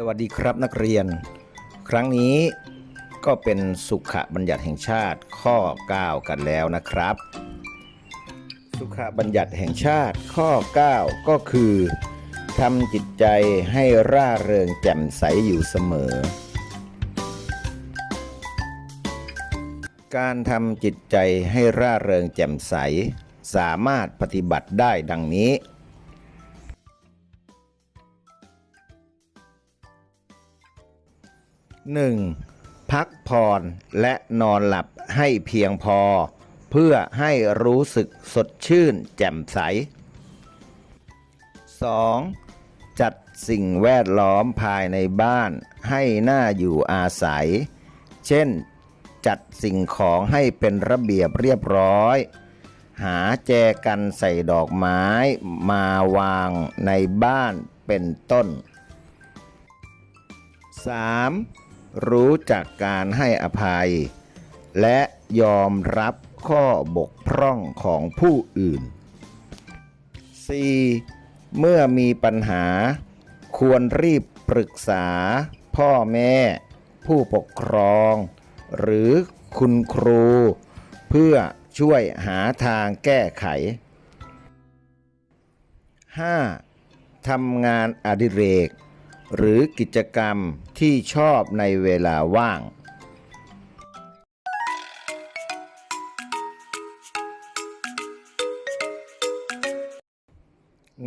สวัสดีครับนักเรียน ครั้งนี้ก็เป็นสุขบัญญัติแห่งชาติข้อ 9 กันแล้วนะครับ สุขบัญญัติแห่งชาติข้อ 9 ก็คือทำจิตใจให้ร่าเริงแจ่มใสอยู่เสมอ การทำจิตใจให้ร่าเริงแจ่มใส สามารถปฏิบัติได้ดังนี้ 1. พักผ่อนและนอนหลับให้เพียงพอ เพื่อให้รู้สึกสดชื่นแจ่มใส 2. จัดสิ่งแวดล้อมภายในบ้านให้น่าอยู่อาศัย เช่น จัดสิ่งของให้เป็นระเบียบเรียบร้อย หาแจกันใส่ดอกไม้มาวางในบ้านเป็นต้น 3. รู้จักการให้อภัย และยอมรับข้อบกพร่องของผู้อื่น 4. เมื่อมีปัญหา ควรรีบปรึกษา พ่อแม่ ผู้ปกครอง หรือคุณครู เพื่อช่วยหาทางแก้ไข 5. ทำงานอดิเรก หรือกิจกรรมที่ชอบในเวลาว่าง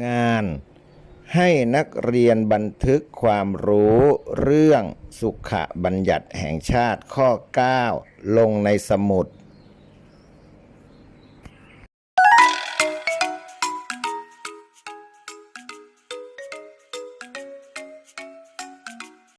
งาน ให้นักเรียนบันทึกความรู้เรื่องสุขบัญญัติแห่งชาติข้อ 9 ลงในสมุด